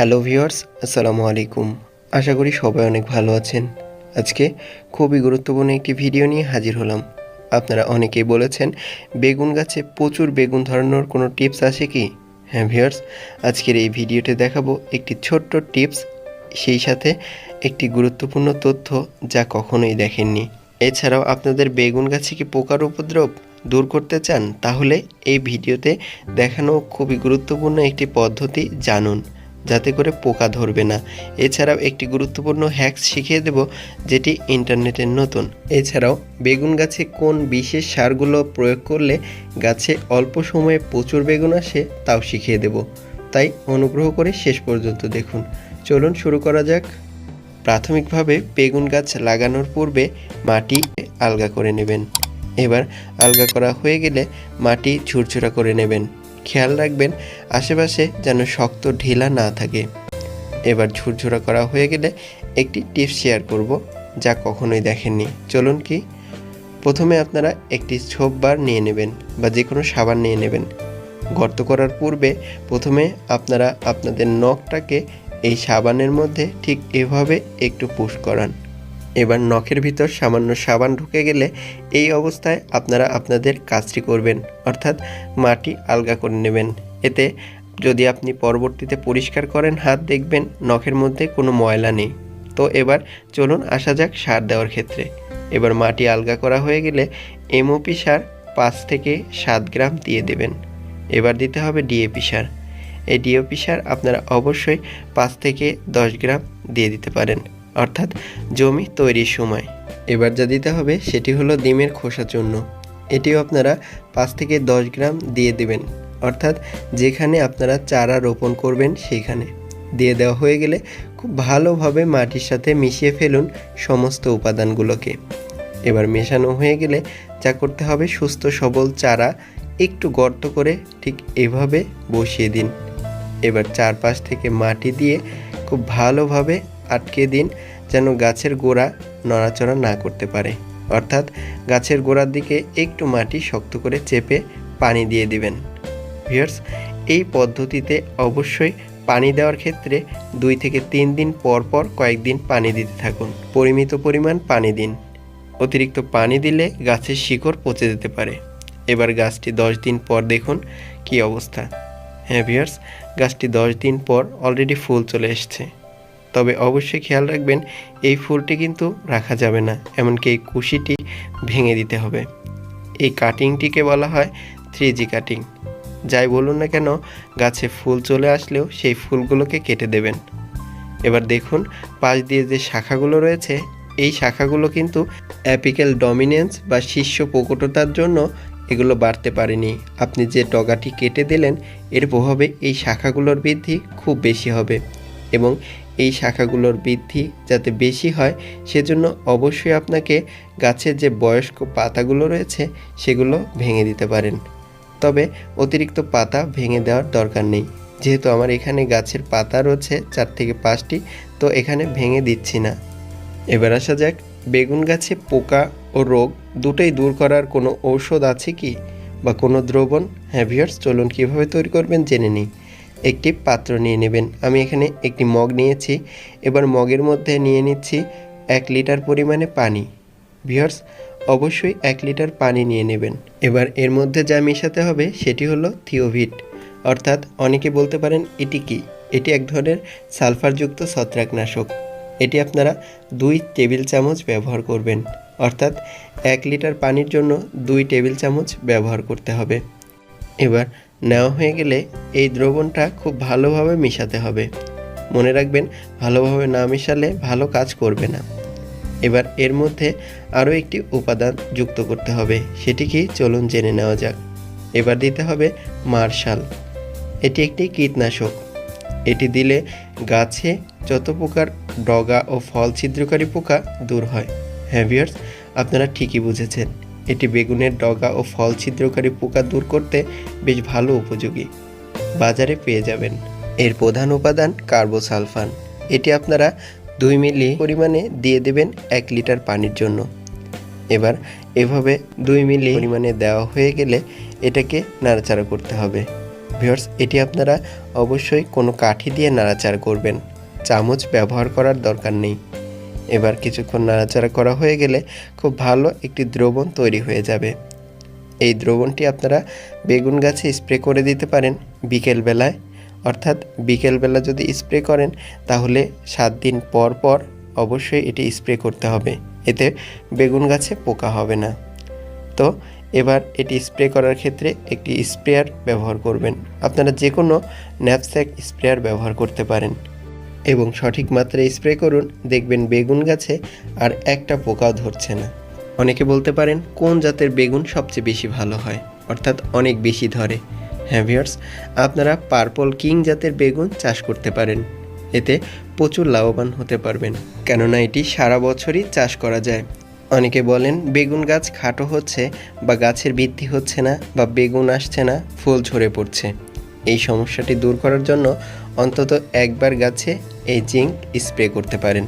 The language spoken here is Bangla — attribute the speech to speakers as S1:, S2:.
S1: হ্যালো ভিউয়ার্স, আসসালামু আলাইকুম। আশা করি সবাই অনেক ভালো আছেন। আজকে খুবই গুরুত্বপূর্ণ একটি ভিডিও নিয়ে হাজির হলাম। আপনারা অনেকেই বলেছেন, বেগুন গাছে প্রচুর বেগুন ধরানোর কোনো টিপস আছে কি? হ্যাঁ ভিউয়ার্স, আজকের এই ভিডিওতে দেখাবো একটি ছোট্ট টিপস, সেই সাথে একটি গুরুত্বপূর্ণ তথ্য যা কখনোই দেখেননি। এছাড়াও আপনাদের বেগুন গাছে কি পোকার উপদ্রব দূর করতে চান? তাহলে এই ভিডিওতে দেখানো খুবই গুরুত্বপূর্ণ একটি পদ্ধতি জানুন। যাতে করে পোকা ধরবে না। এছাড়াও একটি গুরুত্বপূর্ণ হ্যাকস শিখিয়ে দেব, যেটি ইন্টারনেটের নতুন। এছাড়াও, বেগুন গাছে কোন বিশেষ সারগুলো প্রয়োগ করলে গাছে অল্প সময়ে প্রচুর বেগুন আসে তাও শিখিয়ে দেব। তাই অনুগ্রহ করে শেষ পর্যন্ত দেখুন। চলুন শুরু করা যাক। প্রাথমিকভাবে বেগুন গাছ লাগানোর পূর্বে মাটি আলগা করে নেবেন। এবার আলগা করা হয়ে গেলে মাটি ঝুরঝুরা করে নেবেন। খেয়াল রাখবেন, আশেপাশে যেন শক্ত ঢিলা না থাকে। এবার ঝুরঝুরা করা হয়ে গেলে একটি টিপস শেয়ার করব, যা কখনোই দেখেননি। চলুন কি? প্রথমে আপনারা একটি ছোপ বার নিয়ে নেবেন বা যে কোনো সাবান নিয়ে নেবেন। গর্ত করার পূর্বে প্রথমে আপনারা আপনাদের নখটাকে এই সাবানের মধ্যে ঠিক এভাবে একটু পুশ করান। এবার নখের ভিতর সামান্য সাবান ঢুকে গেলে এই অবস্থায় আপনারা আপনাদের কাজটি করবেন, অর্থাৎ মাটি আলগা করে নেবেন। এতে যদি আপনি পরবর্তীতে পরিষ্কার করেন, হাত দেখবেন নখের মধ্যে কোনো ময়লা নেই। তো এবার চলুন আসা যাক সার দেওয়ার ক্ষেত্রে। এবার মাটি আলগা করা হয়ে গেলে এমওপি সার পাঁচ থেকে সাত গ্রাম দিয়ে দেবেন। এবার দিতে হবে ডিএপি সার। এই ডিওপি সার আপনারা অবশ্যই পাঁচ থেকে দশ গ্রাম দিয়ে দিতে পারেন। অর্থাৎ জমি তৈরির সময়। এবার যা দিতে হবে সেটি হলো ডিমের খোসা চূর্ণ। এটিও আপনারা পাঁচ থেকে দশ গ্রাম দিয়ে দেবেন। অর্থাৎ যেখানে আপনারা চারা রোপণ করবেন সেইখানে। দিয়ে দেওয়া হয়ে গেলে খুব ভালোভাবে মাটির সাথে মিশিয়ে ফেলুন সমস্ত উপাদানগুলোকে। এবার মেশানো হয়ে গেলে যা করতে হবে সুস্থ সবল চারা একটু গর্ত করে ঠিক এভাবে বসিয়ে দিন। এবার চারপাশ থেকে মাটি দিয়ে খুব ভালোভাবে আটকে দিন যেন গাছের গোড়া নড়াচড়া না করতে পারে। অর্থাৎ গাছের গোড়ার দিকে একটু মাটি শক্ত করে চেপে পানি দিয়ে দিবেন। ভিউয়ার্স, এই পদ্ধতিতে অবশ্যই পানি দেওয়ার ক্ষেত্রে দুই থেকে তিন দিন পর পর কয়েকদিন পানি দিতে থাকুন। পরিমিত পরিমাণ পানি দিন। অতিরিক্ত পানি দিলে গাছের শিকড় পচে যেতে পারে। এবার গাছটি দশ দিন পর দেখুন কি অবস্থা। হ্যাঁ ভিয়ার্স গাছটি দশ দিন পর অলরেডি ফুল চলে এসছে। তবে অবশ্যই খেয়াল রাখবেন, এই ফুলটি কিন্তু রাখা যাবে না, এমনকি এই কুশিটি ভেঙে দিতে হবে। এই কাটিংটিকে বলা হয় থ্রি জি কাটিং। যাই বলুন না কেন, গাছে ফুল চলে আসলেও সেই ফুলগুলোকে কেটে দেবেন। এবার দেখুন, পাশ দিয়ে যে শাখাগুলো রয়েছে, এই শাখাগুলো কিন্তু অ্যাপিক্যাল ডমিনেন্স বা শীর্ষ প্রকটতার জন্য এগুলো বাড়তে পারেনি। আপনি যে ডগাটি কেটে দিলেন, এর প্রভাবে এই শাখাগুলোর বৃদ্ধি খুব বেশি হবে এবং এই শাখাগুলোর বৃদ্ধি যাতে বেশি হয়, সেজন্য অবশ্যই আপনাকে গাছের যে বয়স্ক পাতাগুলো রয়েছে, সেগুলো ভেঙে দিতে পারেন। তবে অতিরিক্ত পাতা ভেঙে দেওয়ার দরকার নেই। যেহেতু আমার এখানে গাছের পাতা রয়েছে চার থেকে পাঁচটি, তো এখানে ভেঙে দিচ্ছি না। এবার আসা যাক, বেগুন গাছে পোকা ও রোগ দুটোই দূর করার কোনো ঔষধ আছে কি? বা কোনো দ্রবণ? হ্যাভিয়ার্স চলুন কীভাবে তৈরি করবেন জেনে নিই। একটি পাত্র নিয়ে নেবেন। আমি এখানে একটি মগ নিয়েছি। এবার মগের মধ্যে নিয়ে নিচ্ছি এক লিটার পরিমাণে পানি। ভিউয়ার্স, অবশ্যই এক লিটার পানি নিয়ে নেবেন। এবার এর মধ্যে যা মেশাতে হবে সেটি হলো থিওভিট। অর্থাৎ অনেকে বলতে পারেন, এটি কি? এটি এক ধরনের সালফারযুক্ত ছত্রাকনাশক। এটি আপনারা দুই টেবিল চামচ ব্যবহার করবেন। অর্থাৎ এক লিটার পানির জন্য দুই টেবিল চামচ ব্যবহার করতে হবে। এবার নেওয়া হয়ে গেলে এই দ্রবণটা খুব ভালোভাবে মেশাতে হবে। মনে রাখবেন, ভালোভাবে না মিশালে ভালো কাজ করবে না। এবার এর মধ্যে আরও একটি উপাদান যুক্ত করতে হবে সেটি কি চলুন জেনে নেওয়া যাক। এবার দিতে হবে মার্শাল। এটি একটি কীটনাশক। এটি দিলে গাছে যত প্রকার ডগা ও ফল ছিদ্রকারী পোকা দূর হয়। হ্যাভিয়ার্স আপনারা ঠিকই বুঝেছেন। এটি বেগুনের ডগা ও ফল ছিদ্রকারী পোকা দূর করতে বেশ ভালো উপযোগী। বাজারে পেয়ে যাবেন। এর প্রধান উপাদান কার্বোসালফান। এটি আপনারা দুই মিলি পরিমাণে দিয়ে দেবেন এক লিটার পানির জন্য। এবার এভাবে দুই মিলি পরিমাণে দেওয়া হয়ে গেলে এটাকে নাড়াচাড়া করতে হবে। ভিউয়ার্স, এটি আপনারা অবশ্যই কোনো কাঠি দিয়ে নাড়াচাড়া করবেন। চামচ ব্যবহার করার দরকার নেই। এবার কিছুক্ষণ নাড়াচাড়া করা হয়ে গেলে খুব ভালো একটি দ্রবণ তৈরি হয়ে যাবে। এই দ্রবণটি আপনারা বেগুন গাছে স্প্রে করে দিতে পারেন বিকেলবেলায়। অর্থাৎ বিকেলবেলা যদি স্প্রে করেন, তাহলে সাত দিন পর পর অবশ্যই এটি স্প্রে করতে হবে। এতে বেগুন গাছে পোকা হবে না। তো এবার এটি স্প্রে করার ক্ষেত্রে একটি স্প্রেয়ার ব্যবহার করবেন। আপনারা যে কোনো ন্যাপস্যাক স্প্রেয়ার ব্যবহার করতে পারেন। এবং সঠিক মাত্রায় স্প্রে করুন, দেখবেন বেগুন গাছে আর একটা পোকাও ধরছে না। অনেকে বলতে পারেন, কোন জাতের বেগুন সবচেয়ে বেশি ভালো হয়? অর্থাৎ অনেক বেশি ধরে। হ্যাঁ ভিউয়ার্স, আপনারা পার্পল কিং জাতের বেগুন চাষ করতে পারেন। এতে প্রচুর লাভবান হতে পারবেন। কেননা এটি সারা বছরই চাষ করা যায়। অনেকে বলেন, বেগুন গাছ খাটো হচ্ছে বা গাছের বৃদ্ধি হচ্ছে না বা বেগুন আসছে না, ফুল ঝরে পড়ছে। এই সমস্যাটি দূর করার জন্য অন্তত একবার গাছে এই জিঙ্ক স্প্রে করতে পারেন।